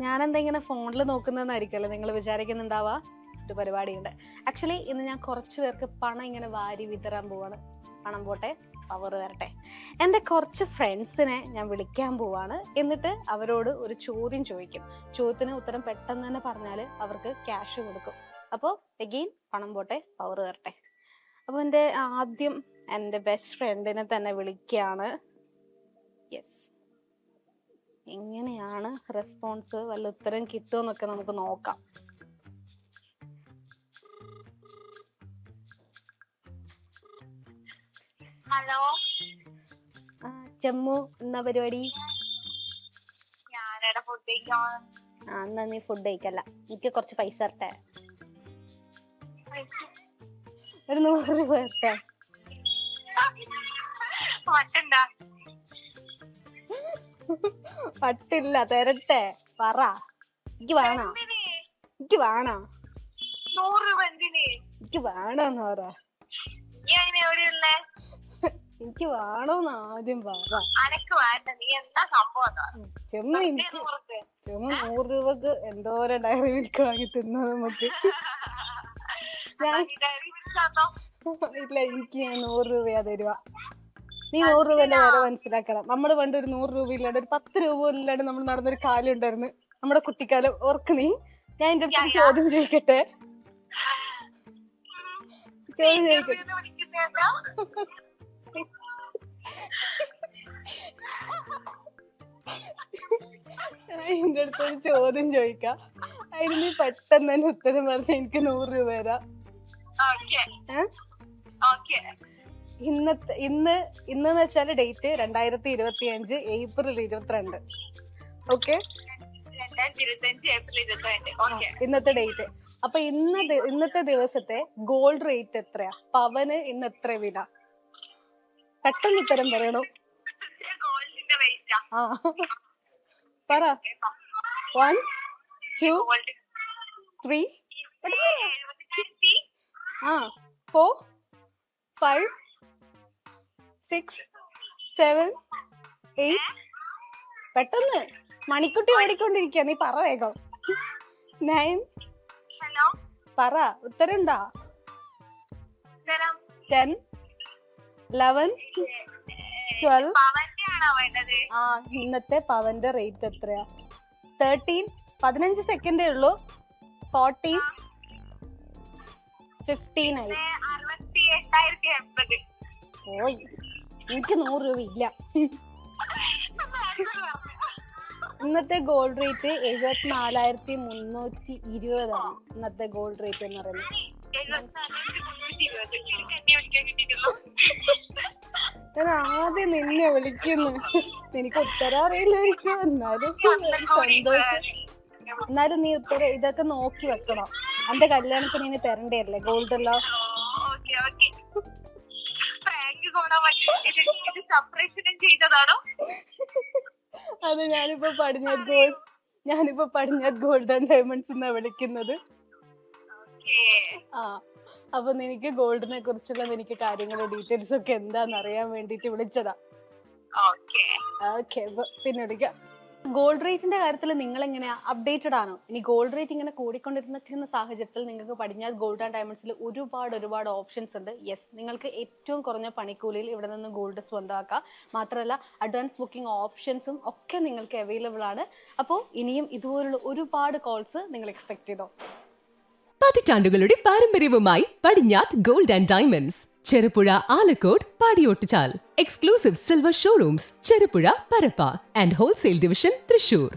ഞാനെന്താ ഇങ്ങനെ ഫോണിൽ നോക്കുന്നതെന്നായിരിക്കുമല്ലോ നിങ്ങൾ വിചാരിക്കുന്നുണ്ടാവാ ഒരു പരിപാടിയുണ്ട്. ആക്ച്വലി ഇന്ന് ഞാൻ കുറച്ച് പേർക്ക് പണം ഇങ്ങനെ വാരി വിതരാൻ പോവാണ്. പണം പോട്ടെ പവർ വരട്ടെ. എന്റെ കുറച്ച് ഫ്രണ്ട്സിനെ ഞാൻ വിളിക്കാൻ പോവാണ്. എന്നിട്ട് അവരോട് ഒരു ചോദ്യം ചോദിക്കും. ചോദ്യത്തിന് ഉത്തരം പെട്ടെന്ന് തന്നെ പറഞ്ഞാൽ അവർക്ക് ക്യാഷ് കൊടുക്കും. അപ്പോൾ എഗെയിൻ പണം പോട്ടെ പവർ വരട്ടെ. അപ്പോൾ എന്റെ ആദ്യം എന്റെ ബെസ്റ്റ് ഫ്രണ്ടിനെ തന്നെ വിളിക്കുകയാണ് യെസ് എങ്ങനെയാണ് റെസ്പോൺസ് വല്ല ഉത്തരം കിട്ടുമെന്നൊക്കെ നമുക്ക് നോക്കാം. ഹലോ ചെമ്മു എന്നാ പരിപാടി? ആ എന്നാ നീ ഫുഡ് കഴിക്കല്ല. എനിക്ക് കുറച്ച് പൈസ തരട്ടെ? ഒരു നൂറ് രൂപ തരട്ടെ? പട്ടില്ല തരട്ടെ. പറ. എനിക്ക് വേണോ? എനിക്ക് വേണോ? എനിക്ക് വേണോന്ന് പറ. എനിക്ക് വേണോന്ന് ആദ്യം പറ? ചെമ്മു. ചെമ്മു നൂറ് രൂപക്ക് എന്തോരം ഡയറി മിൽക്ക് വാങ്ങി തിന്നു നമുക്ക്. ഞാൻ? ഇല്ല എനിക്ക് ഞാൻ നൂറ് രൂപയാ തരുക നീ നൂറ് രൂപന്റെ വില മനസ്സിലാക്കണം. നമ്മൾ പണ്ട് ഒരു നൂറ് രൂപ ഇല്ലാണ്ട് ഒരു പത്ത് രൂപ ഇല്ലാണ്ട് നമ്മൾ നടന്നൊരു കാലം ഉണ്ടായിരുന്നു. നമ്മുടെ കുട്ടിക്കാലം ഓർക്ക് നീ? ഞാൻ എന്റെ അടുത്ത് ചോദ്യം ചോദിക്കട്ടെ? ചോദ്യം ചോദിക്കട്ടെ? എന്റെ അടുത്ത് ഒരു ചോദ്യം ചോദിക്കാം. അതിന് നീ പെട്ടെന്ന് തന്നെ ഉത്തരം പറഞ്ഞ എനിക്ക് നൂറ് രൂപ തരാം. ഇന്നത്തെ ഇന്ന് ഇന്ന് വെച്ചാൽ ഡേറ്റ് രണ്ടായിരത്തി ഇരുപത്തി അഞ്ച് ഏപ്രിൽ ഇരുപത്തിരണ്ട്. ഓക്കെ. ഇന്നത്തെ ഡേറ്റ്. അപ്പൊ ഇന്ന് ഇന്നത്തെ ദിവസത്തെ ഗോൾഡ് റേറ്റ് എത്രയാ? പവന് ഇന്ന് എത്ര വില? പെട്ടെന്ന് ഉത്തരം പറയണോ? ആ. പറ. One two three. ആ four five six seven eight പെട്ടെന്ന് മണിക്കുട്ടി ഓടിക്കൊണ്ടിരിക്കുക നീ പറ വേഗം. നയൻ പറ. ഉത്തരം? ഉണ്ടാ സ്ഥലം ടെൻ ലെവൻ ട്വൽവ് ആ ഇന്നത്തെ പവന്റെ റേറ്റ് എത്രയാ? തേർട്ടീൻ പതിനഞ്ച് സെക്കൻഡേ ഉള്ളൂ. ഫോർട്ടീൻ ഫിഫ്റ്റീൻ ആയി. ഏ, എനിക്ക് നൂറ് രൂപ ഇല്ല. ഇന്നത്തെ ഗോൾഡ് റേറ്റ് എഴുപത്തി നാലായിരത്തി മുന്നൂറ്റി ഇരുപതാണ്. ഇന്നത്തെ ഗോൾഡ് റേറ്റ് എന്ന് പറയുന്നത്. ഞാൻ ആദ്യം നിന്നെ വിളിക്കുന്നു. എനിക്ക് ഉത്തരം അറിയില്ലായിരിക്കും. എന്നാലും സന്തോഷം. എന്നാലും നീ ഉത്തരം ഇതൊക്കെ നോക്കി വെക്കണം. എന്റെ കല്യാണത്തിന് ഇനി തരണ്ടേ അല്ലേ? ഗോൾഡ് എല്ലാം പറ്റും ഇത് ഇത് സെപ്പറേഷനും ചെയ്തതാണോ? അത് ഞാനിപ്പോ പടിഞ്ഞാറ് ഗോൾഡ് ഞാനിപ്പോ പടിഞ്ഞാറ് ഗോൾഡ് ആൻഡ് ഡയമണ്ട്സ് എന്നാ വിളിക്കുന്നത്. ആ അപ്പൊ നിനക്ക് ഗോൾഡിനെ കുറിച്ചുള്ള എനിക്ക് കാര്യങ്ങളും ഡീറ്റെയിൽസ് ഒക്കെ എന്താന്ന് അറിയാൻ വേണ്ടിട്ട് വിളിച്ചതാ. ഓക്കെ. ഓക്കെ പിന്നെ വിളിക്കാം. ഗോൾഡ് റേറ്റിന്റെ കാര്യത്തിൽ നിങ്ങൾ എങ്ങനെയാ അപ്ഡേറ്റഡ് ആണോ? ഇനി ഗോൾഡ് റേറ്റ് ഇങ്ങനെ കൂടിക്കൊണ്ടിരുന്ന സാഹചര്യത്തിൽ നിങ്ങൾക്ക് പഠിഞ്ഞാൽ ഗോൾഡ് ആൻഡ് ഡയമണ്ട്സിൽ ഒരുപാട് ഒരുപാട് ഓപ്ഷൻസ് ഉണ്ട്. യെസ് നിങ്ങൾക്ക് ഏറ്റവും കുറഞ്ഞ പണിക്കൂലിയിൽ ഇവിടെ നിന്ന് ഗോൾഡ് സ്വന്തമാക്കാം. മാത്രമല്ല അഡ്വാൻസ് ബുക്കിംഗ് ഓപ്ഷൻസും ഒക്കെ നിങ്ങൾക്ക് അവൈലബിൾ ആണ്. അപ്പോൾ ഇനിയും ഇതുപോലുള്ള ഒരുപാട് കോൾസ് നിങ്ങൾ എക്സ്പെക്ട് ചെയ്തോ? പതിറ്റാണ്ടുകളുടെ പാരമ്പര്യവുമായി Padinjath gold and diamonds Cherupuzha Alakode Padiyottuchal. Exclusive silver showrooms Cherupuzha Parappa and wholesale division Thrissur.